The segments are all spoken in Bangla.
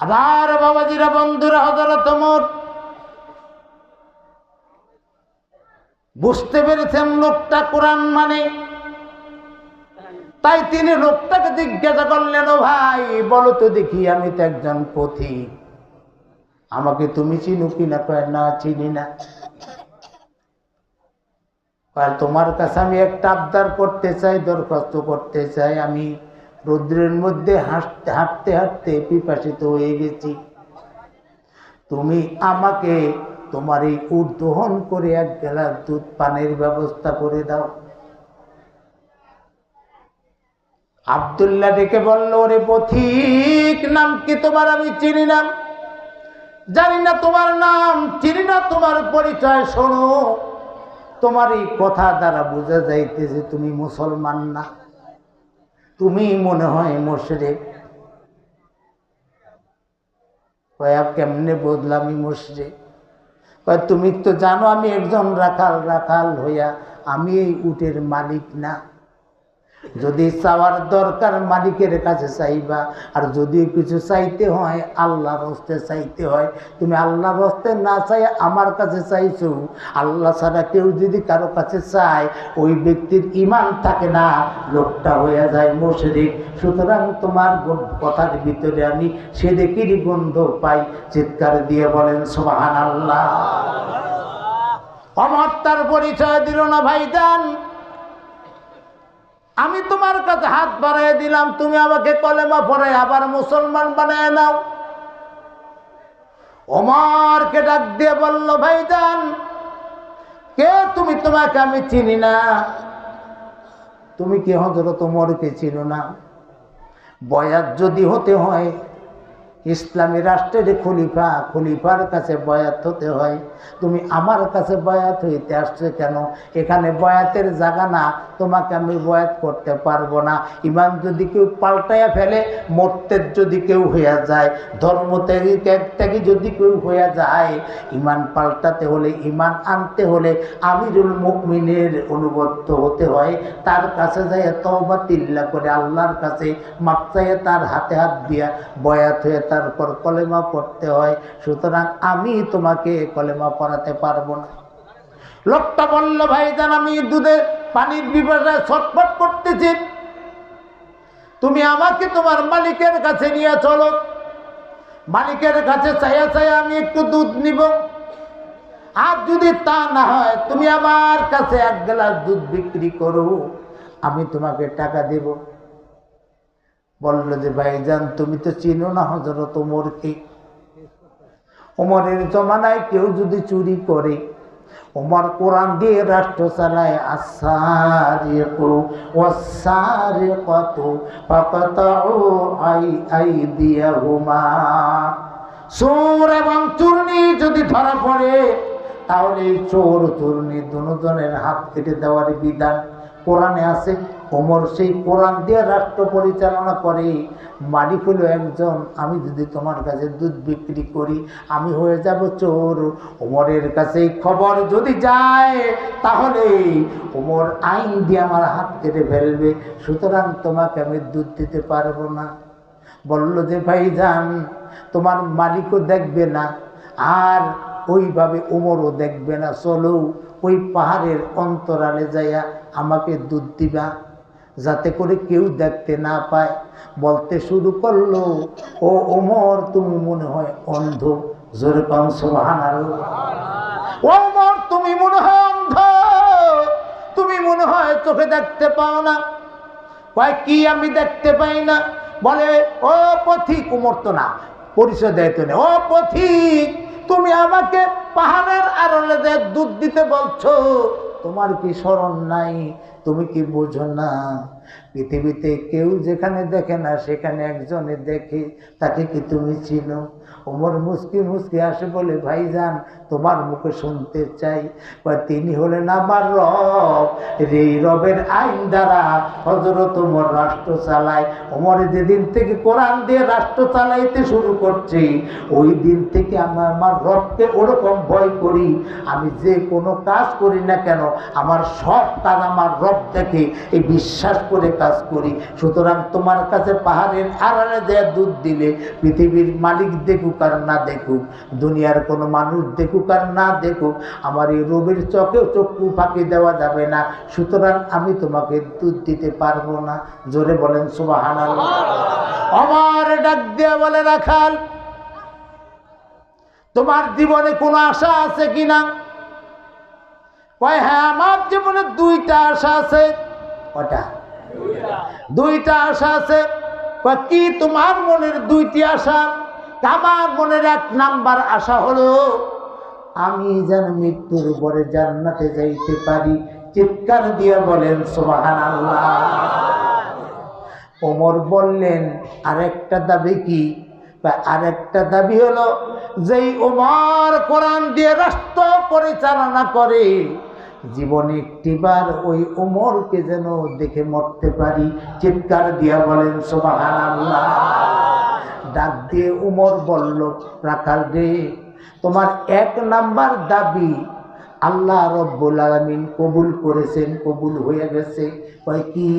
আবার বাবাজিরা বন্ধুরা হজরত মোর বুঝতে পেরেছেন লোকটা কোরআন মানে? তাই তিনি লোকটাকে জিজ্ঞাসা করলেন, ও ভাই, বলো তো দেখি, আমি তো একজন পথিক। আমাকে তুমি চিনো কিনা কয়, না, চিনি না। তোমার কাছে আমি একটা আবদার করতে চাই, দরখাস্ত করতে চাই, আমি রৌদ্রের মধ্যে হাঁটতে হাঁটতে হাঁটতে পিপাসিত হয়ে গেছি। তুমি আমাকে তোমার এই উট দহন করে এক গ্লাস দুধ পানের ব্যবস্থা করে দাও। আবদুল্লাহ ডেকে বলল, ওরে পথিক, নাম কি তোমার? আমি চিনি না। জানি না তোমার নাম, চিনি না তোমার পরিচয়, শোনো। তোমার এই কথা দ্বারা বোঝা যাইতেছে তুমি মুসলমান না। তুমি মনে হয় মোশরেক কয়া কেমনে বদলামি মোশরেক কয়, তুমি তো জানো আমি একজন রাখাল রাখাল হইয়া আমি এই উটের মালিক না। যদি চাওয়ার দরকার মালিকের কাছে চাইবা, আর যদি কিছু চাইতে হয়, আল্লাহর হস্তে চাইতে হয়। তুমি আল্লাহর হস্তে না চাই, আমার কাছে চাইছো। আল্লাহ ছাড়া কেউ যদি কারও কাছে চায়, ওই ব্যক্তির ইমান থাকে না, লোকটা হয়ে যায় মুশরিক। সুতরাং তোমার কথার ভিতরে আমি সে দেখেরই গন্ধ পাই। চিৎকার দিয়ে বলেন সোহান আল্লাহ অমর তার পরিচয় দিল না ভাইজান। আমি তোমার কাছে হাত বাড়াই দিলাম, তুমি আমাকে কলেমা পরে আবার মুসলমান বানায় নাও। ওমারকে ডাক দিয়ে বলল, ভাইজান, কে তুমি? তোমাকে আমি চিনি না। তুমি কি হজরত ওমরকে চিনো না? বয়াত যদি হতে হয় ইসলামী রাষ্ট্রের খলিফা, খলিফার কাছে বয়াত হতে হয়। তুমি আমার কাছে বয়াত হইতে আসছে কেন? এখানে বয়াতের জায়গা না, তোমাকে আমি বয়াত করতে পারব না। ইমান যদি কেউ পাল্টাইয়া ফেলে, মর্তের যদি কেউ হইয়া যায়, ধর্ম ত্যাগী ত্যাগ ত্যাগী যদি কেউ হইয়া যায়, ইমান পাল্টাতে হলে, ইমান আনতে হলে আমিরুল মুকমিনের অনুবদ্ধ হতে হয়। তার কাছে যাই তওবা তিল্লা করে আল্লাহর কাছে মাপ চাইয়ে তার হাতে হাত দিয়া বয়াত হয়ে তারপর কলেমা পড়তে হয়, সুতরাং আমি তোমাকে কলেমা পড়াতে পারব না। লোকটা বলল ভাইজান আমি দুধে পানির বিপাশায় ছটফট করতেছি। তুমি আমাকে তোমার মালিকের কাছে নিয়ে চলো। মালিকের কাছে চাইয়া চাইয়া আমি একটু দুধ নিব। আর যদি তা না হয়, তুমি আমার কাছে এক গ্লাস দুধ বিক্রি করো। আমি তোমাকে টাকা দেব। বলল যে, ভাইজান, তুমি তো চিনো না হজরত ওমরকে। ওমরের জমানায় কেউ যদি চুরি করে, ওমর কোরআন দিয়ে রাষ্ট্র চালায় আই, আইদিয়াহুমা। চোর এবং চূর্ণি যদি ধরা পড়ে, তাহলে চোর চূর্ণি দুজনের হাত কেটে দেওয়ার বিধান কোরআনে আছে ওমর সেই কোরআন দিয়ে রাষ্ট্র পরিচালনা করে। মালিক হলো একজন, আমি যদি তোমার কাছে দুধ বিক্রি করি, আমি হয়ে যাব চোর। ওমরের কাছে খবর যদি যায়, তাহলে ওমর আইন দিয়ে আমার হাত কেটে ফেলবে। সুতরাং তোমাকে আমি দুধ দিতে পারব না। বলল যে, ভাইজান, তোমার মালিকও দেখবে না। আর ওইভাবে ওমরও দেখবে না। চলো, ওই পাহাড়ের অন্তরালে যাইয়া আমাকে দুধ দিবা। যাতে করে কেউ দেখতে না পায়। বলতে শুরু করল, ও ওমর, তুমি মনে হয় অন্ধ। জোরে পান সোহান ওমর, তুমি মনে হয় অন্ধ। তুমি মনে হয় চোখে দেখতে পাও না। কয়, কি আমি দেখতে পাই না? বলে, ও পথিক, উমর তো না। পরিচয় দেয় তো না। ও পথিক, তুমি আমাকে পাহাড়ের আড়লে দুধ দিতে বলছো, তোমার কি স্মরণ নাই? তুমি কি বোঝো না? পৃথিবীতে কেউ যেখানে দেখে না, সেখানে একজনে দেখে, তাকে কি তুমি চিনো? ওমর মুসকি মুসকি আসে বলে, ভাইজান, তোমার মুখে শুনতে চাই। কয়, তিনি হলেন আমার রব এই রবের আইন দ্বারা হজরত ওমর রাষ্ট্র চালায়। ওমর যেদিন থেকে কোরআন দিয়ে রাষ্ট্র চালাইতে শুরু করছে, ওই দিন থেকে আমি আমার রবকে ওরকম ভয় করি। আমি যে কোনো কাজ করি না কেন, আমার সব কাজ আমার রব দেখে। এই বিশ্বাস করে কাজ করি। সুতরাং তোমার কাছে পাহাড়ের আড়ালে দেয়া দুধ দিলে পৃথিবীর মালিক দেখুক আর না দেখুক, দুনিয়ার কোনো মানুষ দেখুক আর না দেখুক, আমার এই রবির চোখেও চক্ষু ফাঁকি দেওয়া যাবে না। সুতরাং আমি তোমাকে দুধ দিতে পারব না। জোরে বলেন সুবাহান আমার ডাক দেয়া বলে, রাখাল, তোমার জীবনে কোনো আশা আছে কিনা? কয় হ্যাঁ আমার জীবনে দুইটা আশা আছে। কটা দুইটা আশা আছে। কি তোমার মনের দুইটি আশা? আমার মনের এক নাম্বার আশা হলো, আমি যেন মৃত্যুর পরে জান্নাতে যাইতে পারি। চিৎকার দিয়ে বলেন সোবাহান আল্লাহ ওমর বললেন, আরেকটা দাবি কি? আরেকটা দাবি হলো, যেই ওমর কোরআন দিয়ে রাষ্ট্র পরিচালনা করে জীবনে একটিবার ওই ওমরকে যেন দেখে মরতে পারি। চিৎকার দিয়া বলেন সোবাহান আল্লাহ ডাক দিয়ে উমর বলল, রাখাল রে, তোমার এক নাম্বার দাবি আল্লাহ রব্বুল আলমিন কবুল করেছেন, কবুল হয়ে গেছে। কয় কি?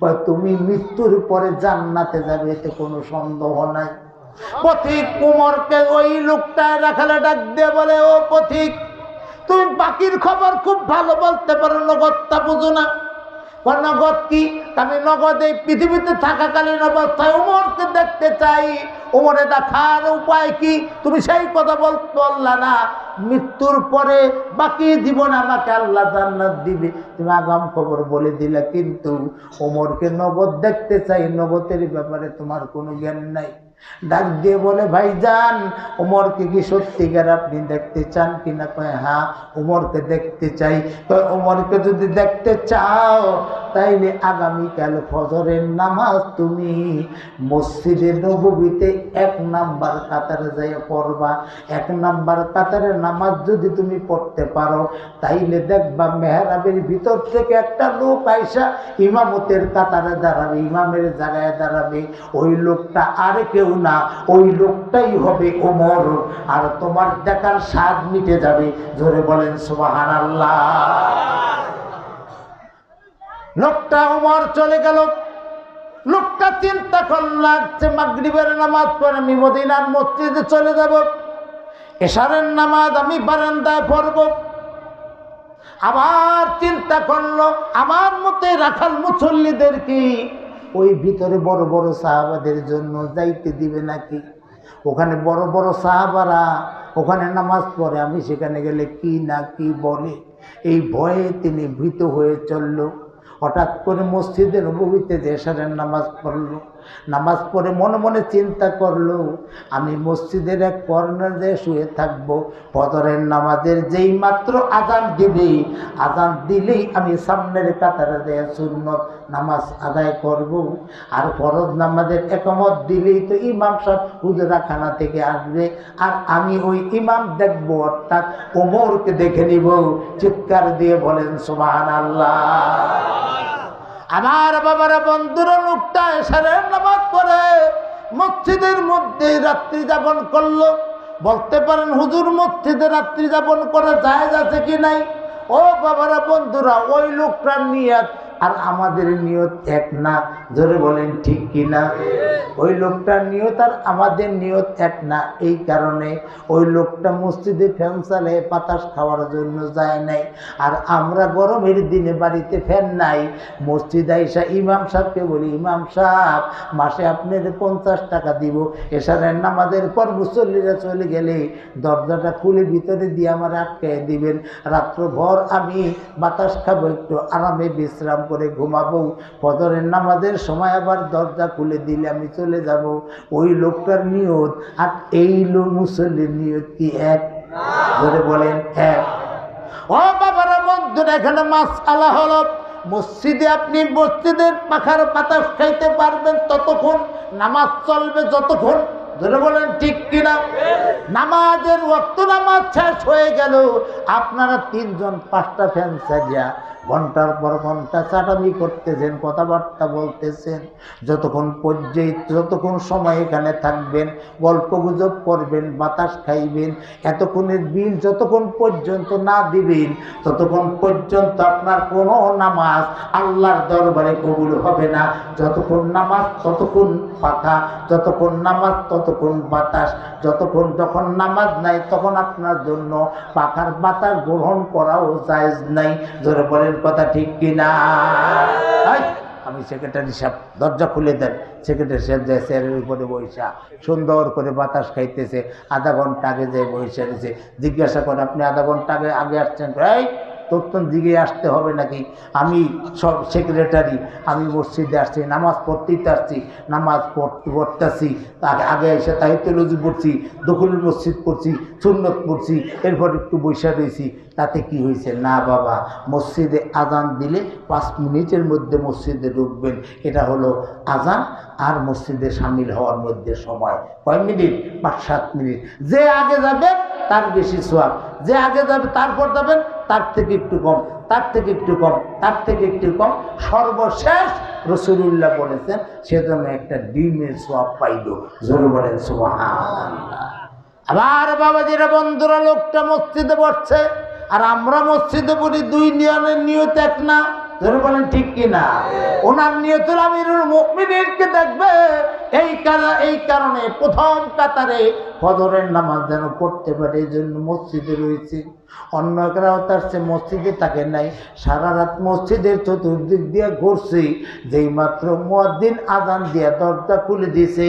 কয়, তুমি মৃত্যুর পরে জান্নাতে যাবে, এতে কোনো সন্দেহ নাই। পথিক উমরকে ওই লোকটা রাখালে ডাক দিয়ে বলে, ও পথিক তুমি বাকির খবর খুব ভালো বলতে পারো, নগদটা বুঝো না। নগদ কি? আমি নগদ এই পৃথিবীতে থাকাকালীন অবস্থায় উমরকে দেখতে চাই। উমরে দেখার উপায় কি? তুমি সেই কথা বল বললা না। মৃত্যুর পরে বাকি জীবন আমাকে আল্লাহ জান্নাত দিবে। তুমি আগাম খবর বলে দিলে, কিন্তু ওমরকে নগদ দেখতে চাই। নগদের ব্যাপারে তোমার কোনো জ্ঞান নাই। ডাক দিয়ে বলে ভাই যান উমরকে কি সত্যিকার আপনি দেখতে চান কিনা? কয় হ্যাঁ উমরকে দেখতে চাই। তো উমরকে যদি দেখতে চাও তাইলে আগামীকাল ফজরের নামাজ তুমি মসজিদে নবীতে এক নাম্বার কাতারে যাই পড়বা। এক নাম্বার কাতারে নামাজ যদি তুমি পড়তে পারো, তাইলে দেখবা মেহরাবের ভিতর থেকে একটা লোক আইসা ইমামতের কাতারে দাঁড়াবে, ইমামের জায়গায় দাঁড়াবে। ওই লোকটা আর কেউ না, ওই লোকটাই হবে ওমর। আর তোমার দেখার স্বাদ মিটে যাবে। জোরে বলেন সুবাহান আল্লাহ লোকটা ওমর চলে গেল। লোকটা চিন্তা করলাম যে মাগরিবের নামাজ পড়ে আমি মদিনার মসজিদে চলে যাব। এশারের নামাজ আমি বারান্দায় পড়ব। আবার চিন্তা করল, আমার মতে রাখাল মুসল্লিদের কি? ওই ভিতরে বড় বড় সাহাবাদের জন্য যাইতে দিবে নাকি? ওখানে বড় বড় সাহাবারা ওখানে নামাজ পড়ে, আমি সেখানে গেলে কি না কি বলে? এই ভয়ে তিনি ভীত হয়ে চলল। হঠাৎ করে মসজিদের নবীতে দেশারের নামাজ পড়ল নামাজ পড়ে মনে মনে চিন্তা করল, আমি মসজিদের এক কর্নারে শুয়ে থাকব। ফজরের নামাজের যেই মাত্র আজান দিবে, আজান দিলেই আমি সামনের কাতারে দেয় সুন্নত নামাজ আদায় করব। আর ফরজ নামাজের একমত দিলেই তো ইমাম সাহেব হুজরাখানা থেকে আসবে। আর আমি ওই ইমাম দেখব, অর্থাৎ ওমরকে দেখে নিব। চিৎকার দিয়ে বলেন সুবাহান আল্লাহ আমার বাবারা বন্ধুরা লোকটা এসে নামাজ পড়ে। মসজিদের মধ্যে রাত্রি যাপন করল। বলতে পারেন, হুজুর, মসজিদে রাত্রি যাপন করা যায় আছে কি নাই? ও বাবারা বন্ধুরা, ওই লোকটার নিয়ত আর আমাদের নিয়ত এক না। ধরে বলেন, ঠিক কি না? ওই লোকটার নিয়ত আর আমাদের নিয়ত এক না। এই কারণে ওই লোকটা মসজিদে ফ্যান চালে বাতাস খাওয়ার জন্য যায় নাই। আর আমরা গরমের দিনে বাড়িতে ফ্যান নাই। মসজিদ আইসা ইমাম সাহেবকে বলি, ইমাম সাহেব, মাসে আপনার পঞ্চাশ টাকা দিব। এসারের নামাজের পর মুসল্লিরা চলে গেলে দরজাটা খুলে ভিতরে দিয়ে আমার আটকে দিবেন। রাত্রভর আমি বাতাস খাব, একটু আরামে বিশ্রাম করে ঘুমাবো, ফজরের নামাজের সময় আবার দরজা খুলে দিলে আমি চলে যাব। ওই লোকটার নিয়ত আর এই লোক মুসল্লির নিয়ত কি এক? ধরে বলেন, এক। ও বাবারা, বন্ধুরা, এখানে মাছ আলা হলো, মসজিদে আপনি মসজিদের পাখার বাতাস খাইতে পারবেন ততক্ষণ, নামাজ চলবে যতক্ষণ। নামাজের নামাজ হয়ে গেল। আপনারা তিনজন পাঁচটা ফ্যান সাজিয়া ঘণ্টার পর ঘণ্টা করতেছেন, কথাবার্তা বলতেছেন। যতক্ষণ পর্যায়ে যতক্ষণ সময় এখানে থাকবেন, গল্প গুজব করবেন, বাতাস খাইবেন, এতক্ষণের বিল যতক্ষণ পর্যন্ত না দিবেন, ততক্ষণ পর্যন্ত আপনার কোনো নামাজ আল্লাহর দরবারে কবুল হবে না। যতক্ষণ নামাজ, ততক্ষণ পাখা যতক্ষণ নামাজ ততক্ষণ বাতাস, যতক্ষণ যখন নামাজ নাই, তখন আপনার জন্য পাখার বাতাস গ্রহণ করাও জায়েজ নাই। ধরে বলেন কথা ঠিক কিনা? আমি সেক্রেটারি সাহেব, দরজা খুলে দেন। সেক্রেটারি সাহেব যায় চেয়ারের উপরে বৈশা সুন্দর করে বাতাস খাইতেছে, আধা ঘণ্টা আগে যে বৈশা দিছে জিজ্ঞাসা করে আপনি আধা ঘণ্টা আগে আগে আসছেন? এই তোর তো দিকে আসতে হবে নাকি? আমি সব সেক্রেটারি আমি মসজিদে আসছি, নামাজ পড়তেই তো আসছি, নামাজ পড়তে পড়তেছি আগে আগে এসে তাহিত্যলজি পড়ছি দখলুল মসজিদ পড়ছি সুন্নত পড়ছি এরপর একটু বৈশা রয়েছি, তাতে কি হয়েছে? না বাবা, মসজিদে আজান দিলে পাঁচ মিনিটের মধ্যে মসজিদে ঢুকবেন। এটা হলো আজান আর মসজিদে সামিল হওয়ার মধ্যে সময়। কয় মিনিট? পাঁচ সাত মিনিট। যে আগে যাবে তার বেশি সোয়াব। যে আগে যাবে, তারপর যাবেন তার থেকে একটু কম তার থেকে একটু কম তার থেকে একটু কম। সর্বশেষ রসুল্লাহ বলেছেন সেজন্য একটা ডিমের সোয়াব পাইল। জোর বলেন সুবহানাল্লাহ। আবার বাবাজিরা বন্ধুরা লোকটা মসজিদে পড়ছে আর আমরা মসজিদে বলি দুই নিয়মের নিয়ত এক না। ধরে বলেন ঠিক কিনা? ওনার নিয়তুল আমিরুল মুকমিনকে দেখবে এই কারণে এই কারণে প্রথম কাতারে ফজরের নামাজ যেন পড়তে পারে, এই জন্য মসজিদে রয়েছে। অন্য একরাও তার সে মসজিদে থাকে নাই, সারা রাত মসজিদের চতুর্দিক দিয়ে ঘুরছে, যেই মাত্র মুয়াদ্দিন আজান দিয়া দরজা খুলে দিয়েছে,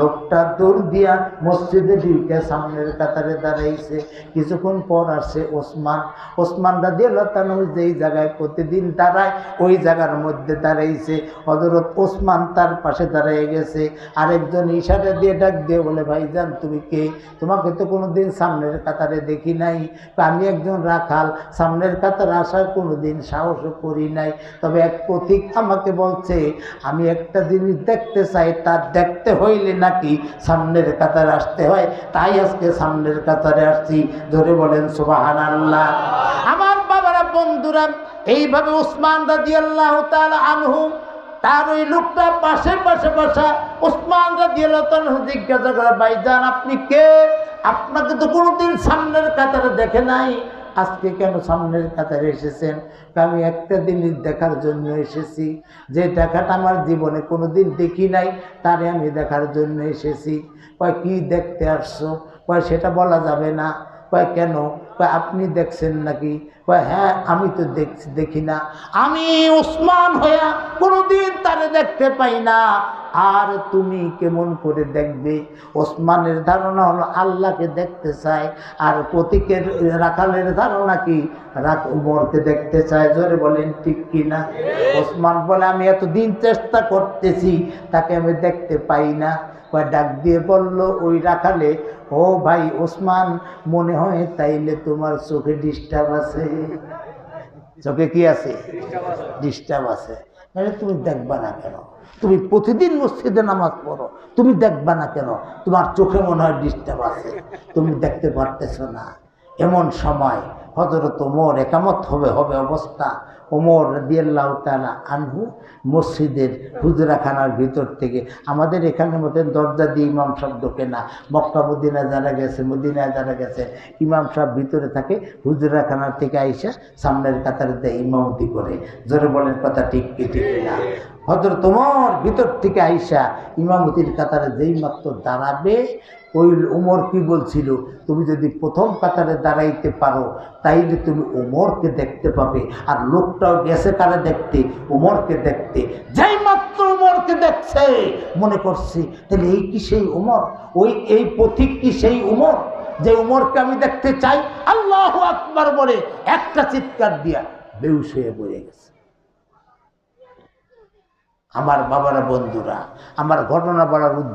লোকটা দৌড় দিয়া মসজিদে ঢুকে সামনের কাতারে দাঁড়াইছে। কিছুক্ষণ পর আসছে ওসমান ওসমান রাদি লতানু যেই জায়গায় প্রতিদিন দাঁড়ায়, ওই জায়গার মধ্যে দাঁড়াইছে। হজরত ওসমান তার পাশে দাঁড়িয়ে গেছে। আরেকজন ইশারা দিয়ে ডাক দিয়ে বলে, ভাইজান, তুমি কে? তোমাকে তো কোনোদিন সামনের কাতারে দেখি নাই। আমি একজন রাখাল। সামনের কাতারে আসার কোনোদিন সাহসও করি নাই। তবে এক পথিক আমাকে বলছে, আমি একটা জিনিস দেখতে চাই তার দেখতে হইলে নাকি সামনের কাতারে আসতে হয়? তাই আজকে সামনের কাতারে আসছি। ধরে বলেন সুবাহান আল্লাহ আমার বাবারা, বন্ধুরা, এইভাবে উসমান রাজি আল্লাহ আনহু তার ওই লোকটা পাশে পাশে বসা উসমান জিজ্ঞাসা করে ভাইজান আপনি কে? আপনাকে তো কোনোদিন সামনের কাতারে দেখে নাই। আজকে কেন সামনের কাতারে এসেছেন? আমি একটা জিনিস দেখার জন্য এসেছি। যে দেখাটা আমার জীবনে কোনো দিন দেখি নাই, তারে আমি দেখার জন্য এসেছি। কয়, কি দেখতে আসছো? কয়, সেটা বলা যাবে না। কয়, কেন? আপনি দেখছেন নাকি? হ্যাঁ আমি তো দেখি না। আমি উসমান হইয়া কোনোদিন তারে দেখতে পাই না। আর তুমি কেমন করে দেখবে? ওসমানের ধারণা হলো আল্লাহকে দেখতে চায়, আর প্রতীকের রাখালের ধারণা কি? রাখ, উমরকে দেখতে চায়, জোরে বলেন, ঠিক কি না? ওসমান বলে, আমি এতদিন চেষ্টা করতেছি, তাকে আমি দেখতে পাই না। কয় ডাক দিয়ে বলল, ওই রাখালে, ও ভাই ওসমান, মনে হয় তাইলে তোমার চোখে ডিস্টার্ব আছে। চোখে কি আছে? ডিস্টার্ব আছে। তুমি দেখবা না কেন? তুমি প্রতিদিন মসজিদে নামাজ পড়ো, তুমি দেখবা না কেন? তোমার চোখে মনে হয় ডিস্টার্ব আছে। তুমি দেখতে পারতেছো না। এমন সময় হজরত ওমর একামত হবে হবে অবস্থা। ওমর দিয়াল্লাহ তালা আনহু মসজিদের হুজরাখানার ভিতর থেকে। আমাদের এখানে মতন দরজা দিয়ে ইমাম সাহেব ঢোকে না। মক্কা মদিনা যারা গেছে, মদিনায় যারা গেছে, ইমাম সাহেব ভিতরে থাকে, হুজরাখানার থেকে আইসা সামনের কাতারে দেয় ইমামতি করে। জোরে বলেন কথা ঠিক কি, ঠিক না হজরত তোমার ভিতর থেকে আইসা ইমামতির কাতারে যেই মাত্র দাঁড়াবে, ওই উমর কি বলছিল? তুমি যদি প্রথম কাতারে দাঁড়াইতে পারো, তাইলে তুমি উমরকে দেখতে পাবে। আর লোকটাও গেছে কারে দেখতে? উমরকে দেখতে। যেই মাত্র উমরকে দেখছে, মনে করছে, তাহলে এই কি সেই উমর? ওই, এই পথিক কি সেই উমর? যে উমরকে আমি দেখতে চাই? আল্লাহ আকবার বলে একটা চিৎকার দিয়া বেউস হয়ে পড়ে গেছে। আমার বাবারা বন্ধুরা আমার ঘটনা বলার